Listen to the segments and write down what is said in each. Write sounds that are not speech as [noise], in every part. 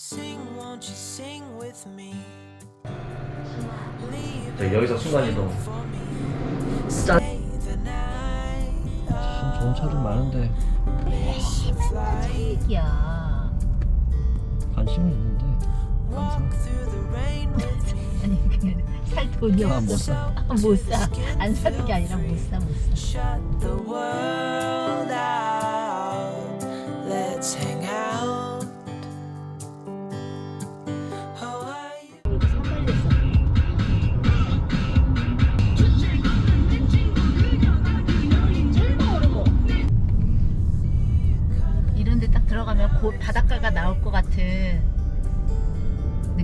Sing, won't you sing with me? 자, 여기서 순간이동. 짠. 좋은 차들 많은데 야 관심은 있는데 항상. 아니 그냥 살 돈이 아, 없어. 못 사. 못 사. 안 사는 게 아니라 못 사, 못 사.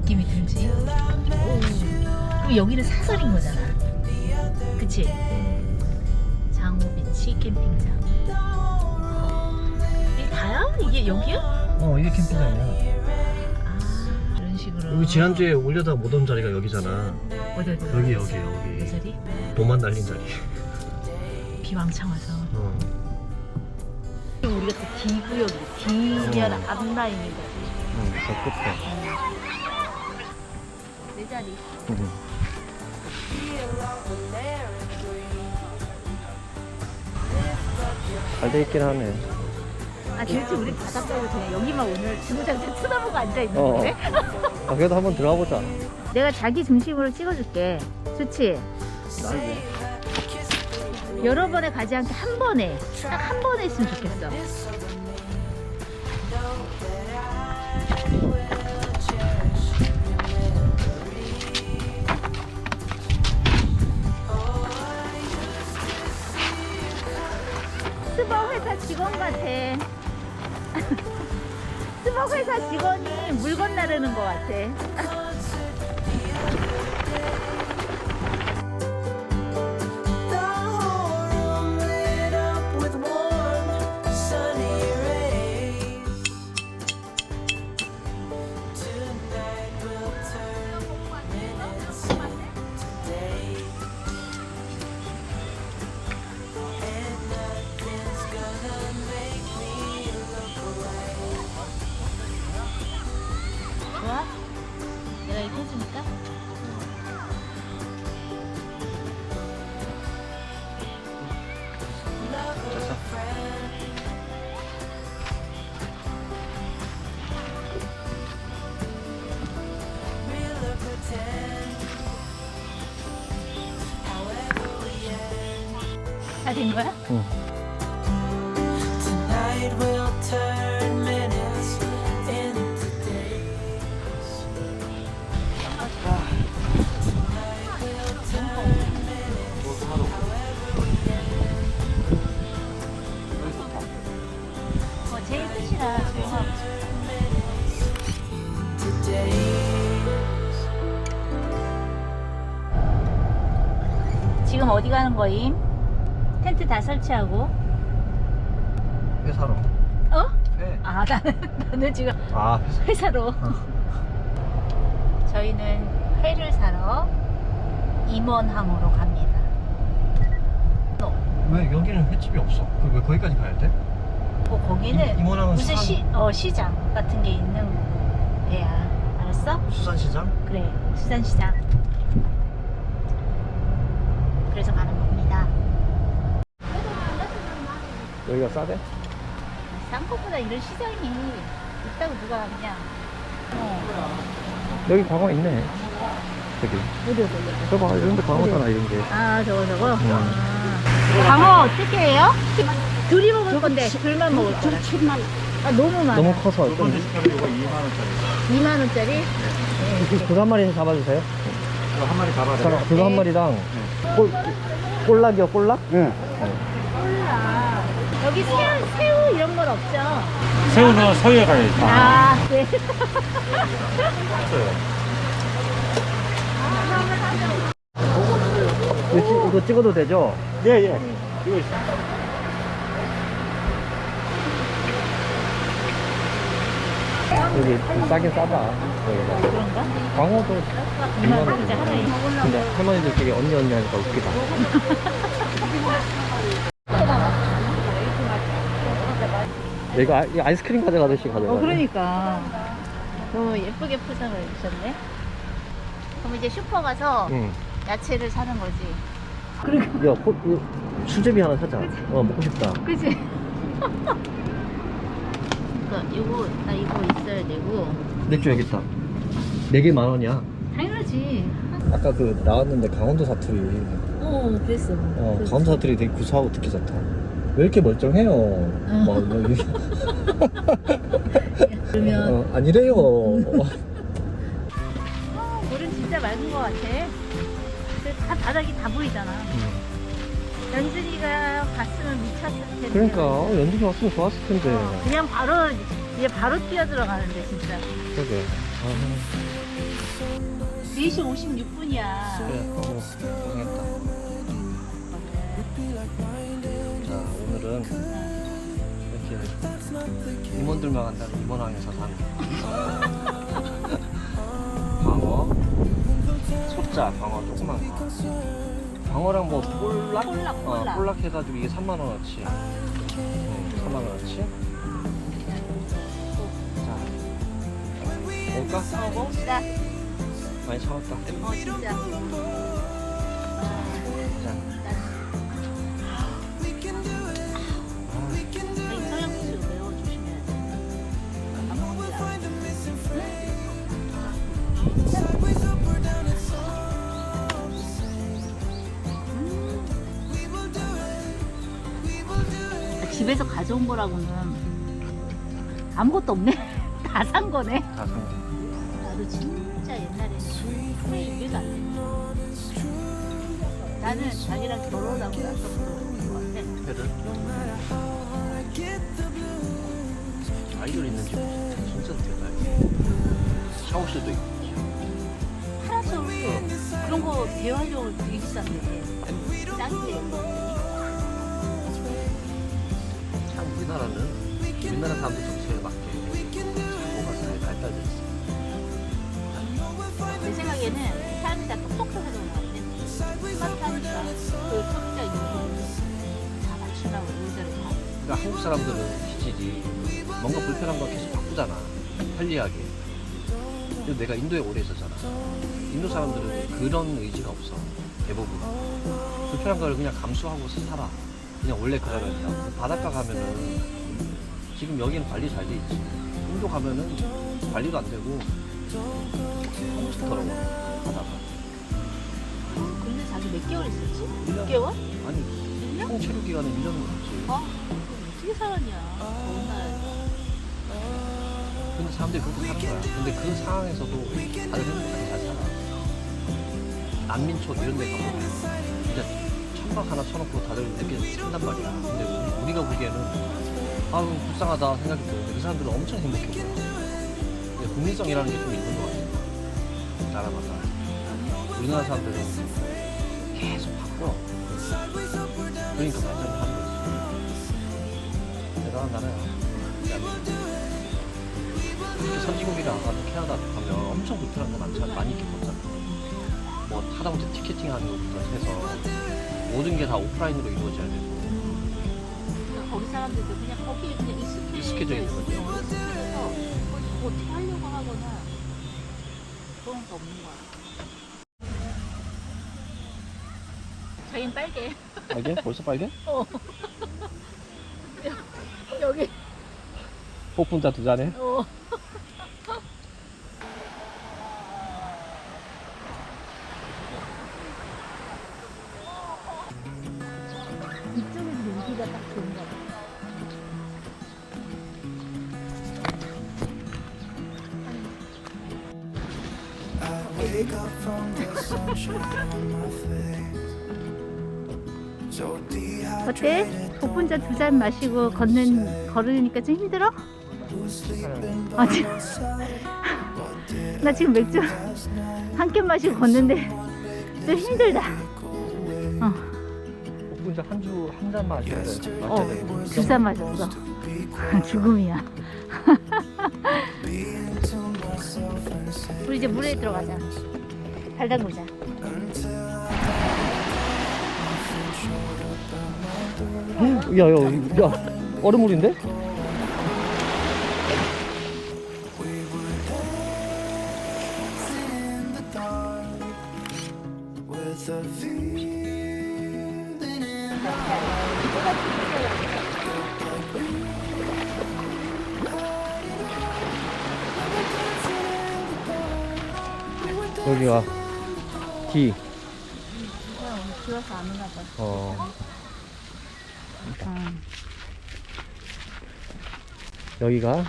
느낌이 들지? 오. 그럼 여기는 사설인 거잖아. 그치? 장호비치 캠핑장. 이게 다야? 이게 여기야? 어 이게 캠핑장이야 아, 이런 식으로. 여기 지난주에 올려다 못 온 자리가 여기잖아 어디, 어디, 여기 여기 이 여기 자리? 봄만 날린 자리 비 왕창 와서. 어. 우리가 또 D 구역이 D면 어. 앞라인인 거지. 응, 저 끝에 내 자리. 응. 잘돼 있긴 하네 아, 도대체 우리 바닷가로 그냥 여기만 오늘 주구장창 쳐다보고 앉아 있는 어. 거네? 아, 그래도 한번 들어가 보자 내가 자기 중심으로 찍어줄게. 좋지? 여러 번에 가지 않게 한 번에 딱 한 번에 했으면 좋겠어. 스벅 회사 직원 같아. [laughs] 스벅 회사 직원이 물건 나르는 것 같아. 다 된 거야? 어, 제일 끝이라 조용하고. days. 지금 어디 가는 거임? 텐트 다 설치하고. 회사로 어? 회? 아, [laughs] 나는, 나는 지금 아 회사 회사로. [laughs] 저희는 회를 사러 임원항으로 갑니다. 왜 여기는 횟집이 없어? 그 왜 거기까지 가야 돼? 뭐 거기는 이- 임원항은 무슨 산- 시, 어, 시장 같은 게 있는 데야. 알았어? 수산시장? 그래, 수산시장. 그래서 가는 겁니다. 여기가 싸대? 싼 것보다 이런 시장이 있다고 누가 그냥. 어, 여기 광어 있네 저기 어디, 어디, 어디. 저봐 이런 데 광어잖아 이런 게 아, 저거, 저거? 음. 아. 광어 어떻게 해요? 둘이 먹을 건데, 둘만 먹을 거라. 7만 아, 너무 많아. 너무 커서 좀 2만 원짜리? 그거 한 마리 잡아주세요 한 마리 잡아야 자, 그거 한 마리당 꼴, 꼴락이요 꼴락? 네. 여기 새우, 새우 이런 건 없죠? 새우는 서해 가야지. 아, 네. 이거, 찍- 이거 찍어도 되죠? 예, 예. 이거 여기 좀 싸긴 싸다 여기가 그런가? 광어도 2만 원 진짜 하나에. 근데 할머니들 되게 언니 언니 하니까 웃기다 [laughs] 이거 아, 이거 아이스크림 가져가듯이 가져가 어, 그러니까. 어, 어, 예쁘게 포장을 해주셨네. 그럼 이제 슈퍼 가서 응. 야채를 사는 거지. 야, 코, 이거 수제비 하나 사자. 어, 먹고 싶다. 그치? [laughs] 그니까, 요거, 나 이거 있어야 되고. 맥주 여기 있다. 네개만 원이야. 당연하지. 아까 그 나왔는데 강원도 사투리. 어, 그랬어. 어, 그랬어. 강원도 사투리 되게 구수하고 듣기 좋다. 왜 이렇게 멀쩡해요? 막, 막 이렇게. 그러면, 어, 아니래요. 어, 물은 진짜 맑은 것 같아. 다 바닥이 다 보이잖아. 연준이가 갔으면 미쳤을 텐데. 그러니까 어, 연준이 왔으면 좋았을 텐데. 어, 그냥 바로 이제 바로 뛰어 들어가는데 진짜. 그러게. 아, 4시 56분이야. 그래, 어, 고생했다. 오늘은 이렇게 임원들만 간다는 임원항에서 산 광어, 소자, 광어 조그만 거. 광어랑 뭐 볼락? 볼락, 어, 볼락. 볼락 해가지고 이게 3만 원어치. 응, 3만 원어치. 자, 먹을까? 어, 먹읍시다. 많이 참았다. 어, 진짜. 자, 가져온 거라고는 아무것도 없네. [laughs] 다 산 거네. 다 산. 나도 진짜 옛날에는 왜 이해가 안 돼. 나는 자기랑 결혼하고 나서부터 그런 것 같아. 회를 아이돌 있는 집 진짜 대단해 샤워실도 있고 파라솔 그런 거 대여하려고 되게 비싼데 짱인데 우리나라는 우리나라 사람들 정서에 맞게 뭐가 잘 발달돼 있어 내 생각에는 사람이 다 똑똑해서 그런 것 같아 스마트하니까 그 소비자 유형을 다 맞추려고 의자를 다 그러니까 한국 사람들은 기질이 뭔가 불편한 거 계속 바꾸잖아. 편리하게. 그리고 내가 인도에 오래 있었잖아. 인도 사람들은 그런 의지가 없어. 대부분. 불편한 걸 그냥 감수하고 살아 그냥 원래 그러려니까 바닷가 가면은 지금 여기는 관리 잘 돼 있지 인도 가면은 관리도 안 되고 너무 더러워 바다가 근데 자기 몇 개월 있었지? 일 년. 6개월? 아니 1년? 총 체류 기간은 1년 넘지 아 어떻게 살았냐 더운 나라에서 근데 사람들이 그렇게 사는 거야. 근데 그 상황에서도 다들 행복하게 잘 살아. 난민촌 이런 데 가보면 천막 하나 쳐놓고 다들 이렇게 산단 말이야. 근데 우리, 우리가 보기에는 아유 불쌍하다 생각이 드는데 그 사람들은 엄청 행복해 보여. 국민성이라는 게 좀 있는 것 같아. 나라마다. 우리나라 사람들은 계속 바꿔. 그러니까 발전을 하는 거지. 대단한 나라야. 특히 선진국이나 아까 캐나다 가면 엄청 불편한 거 많잖아. 많이 겪었잖아. 뭐 하다못해 티켓팅 하는 것부터 해서 모든 게 다 오프라인으로 이루어져야 되고 그러니까 거기 사람들도 그냥 거기에 그냥 익숙해 익숙해져 있는. 어, 익숙해져서 그걸 뭐 어떻게 하려고 하거나 그런 거 없는 거야. 자긴 빨개. 빨개? 벌써 빨개? [laughs] 어. [laughs] 여기. 폭분자 두 잔에? 어. 어때? 복분자 두 잔 마시고 걷는 걸으니까 좀 힘들어? 아, by 지- my side? What did 나 지금 맥주 한 캔 마시고 걷는데 좀 힘들다. 어, 폭분자 한주 한잔 돼. 어, 두잔 마셨어. [laughs] 죽음이야. [laughs] 우리 이제 물에 들어가자. 발 담그자. 야, 야, 야, 얼음물인데? 여기가 기. 어, 들어서 안 오나 봐. 어. 여기가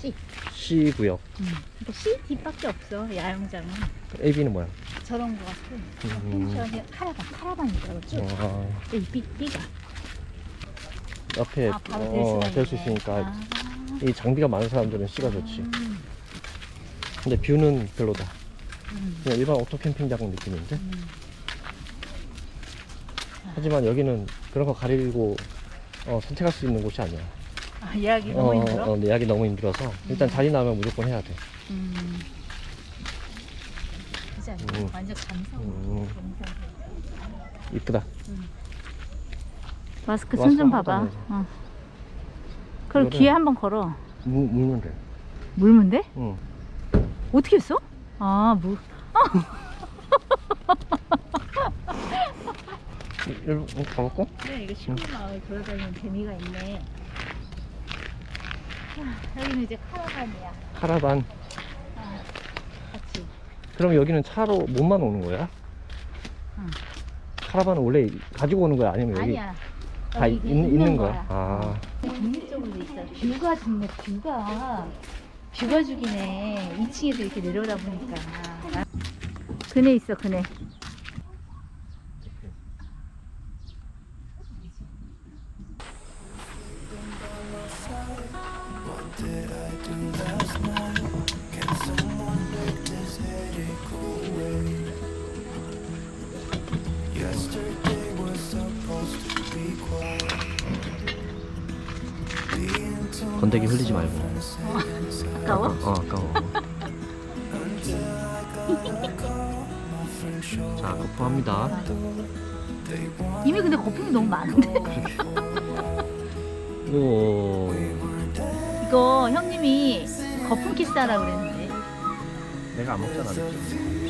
C. C 구역. 그러니까 C, D밖에 없어. 야영장은. A, B는 뭐야? 저런 거 같아. 음. 펜션이 카라반, 카라반이더라고 쭉. 어, A, B, B가. 옆에 아, 바로 어, 될될 수가 수 있네. 있으니까 아. 이 장비가 많은 사람들은 C가 좋지. 음. 근데 뷰는 별로다. 음. 그냥 일반 오토 캠핑장 느낌인데. 음. 하지만 여기는 그런 거 가리고 어, 선택할 수 있는 곳이 아니야. 아, 예약이 너무 어, 힘들어? 어, 예약이 너무 힘들어서 일단 자리 나면 무조건 해야 돼. 음. 그지 않냐? 음. 완전 감성. 음. 이쁘다. 마스크 손좀 봐봐. 어. 그럼 이거를- 뒤에 한번 걸어. 무, 물면 돼. 물면 돼? 응. 어떻게 했어? 아, 물. [laughs] 어, 가볼까? 그래, 이거 시골 마을 돌아다니는 재미가 있네. 아, 여기는 이제 카라반이야. 카라반. 아, 같이. 그럼 여기는 차로 몸만 오는 거야? 응. 카라반은 원래 가지고 오는 거야? 아니면 여기 아니야. 다 여기 있, 이게 있는, 거야? 아, 독립적으로 있어. 뷰가 좋네, 뷰가. 뷰가 죽이네. 2층에서 이렇게 내려다 보니까. 그네 있어, 그네. 건더기 흘리지 말고. 아까워? 어, 아까워. 자, 거품합니다. 이미 근데 거품이 너무 많은데. 오, 이거 형님이 거품 키스하라고 그랬는데. 내가 안 먹잖아.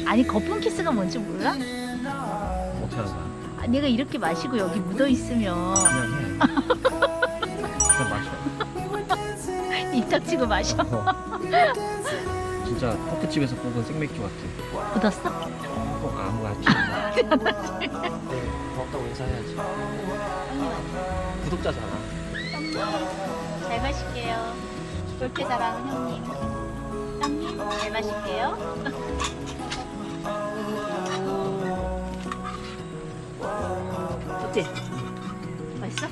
아니, 거품 키스가 뭔지 몰라? 어떻게 하는 거야? 아, 내가 이렇게 마시고 여기 묻어 있으면 그냥 해. [laughs] 그냥 마셔. 입 닥치고 마셔. 어. 진짜 커피집에서 뽑은 생맥주 같아. 묻었어? 꼭 아무 같이. 고맙다고 인사해야지. 구독자잖아. 잘 마실게요. 그렇게 잘하는 형님. 형님, 잘 마실게요. [laughs] 어때? 맛있어?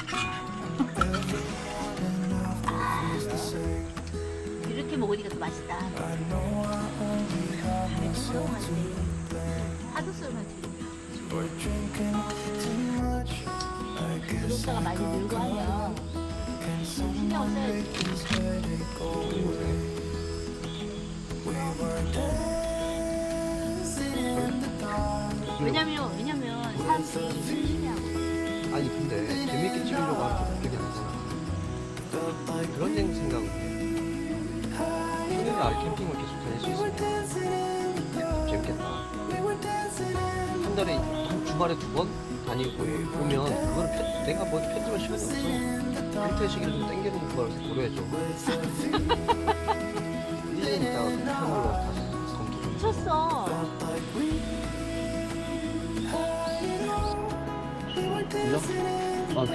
더 맛있다. 하도 들으면 구독자가 많이 늘고 하면 신경을 써야지. 왜냐면 왜냐면 사람들이 아니 근데 재밌게 찍으려고 게 그게 아니잖아. 그런 생- 생각을 해. 평일날 캠핑을 계속 다닐 수 있으면 재밌겠다. 한 달에 한 주말에 두 번 다니고 오면 그거는 편, 내가 뭐 편집할 시간이 없어. 일태 시기를 좀 땡기는 걸 고려해줘. 1년 있다가 그 편으로 다시 검토 좀. 미쳤어. 그죠? 아 그래.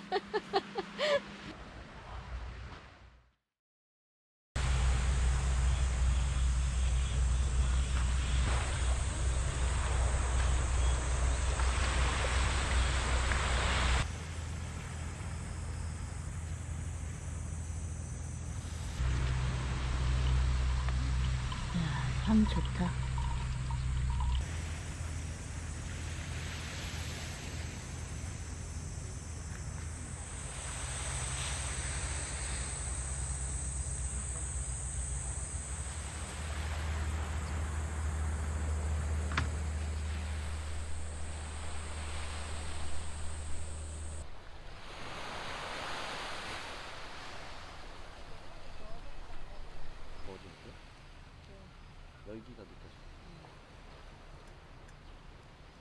열기가 느껴져.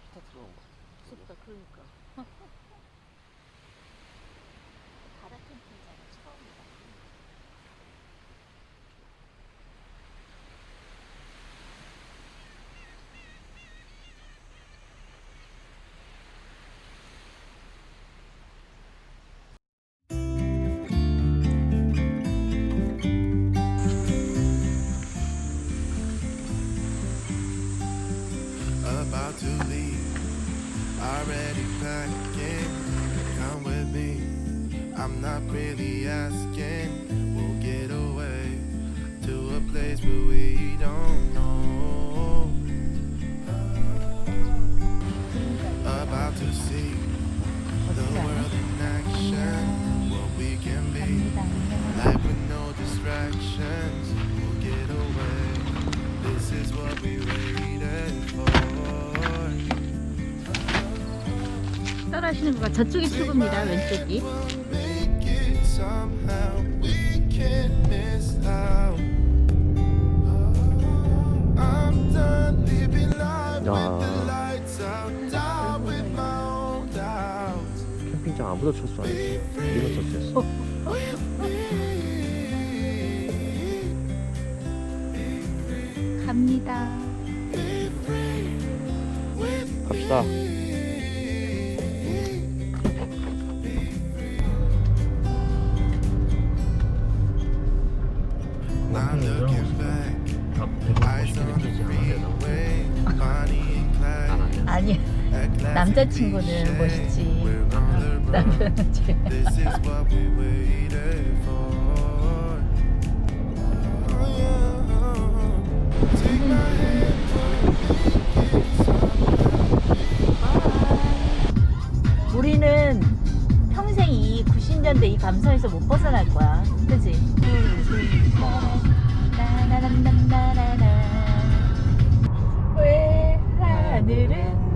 스타트가 온 거. 춥다 그러니까 [laughs] 바다 캠핑 따라하시는 거가 저쪽이 출구입니다 왼쪽이 야. 캠핑장 아무도 안 했어. 우리만 철수했어. 갑니다 갑시다. 남자친구는. 멋있지. 남편은. Oh, 우리는 평생 이 90년대 이 감성에서 못 벗어날 거야. 그지? 왜 하늘은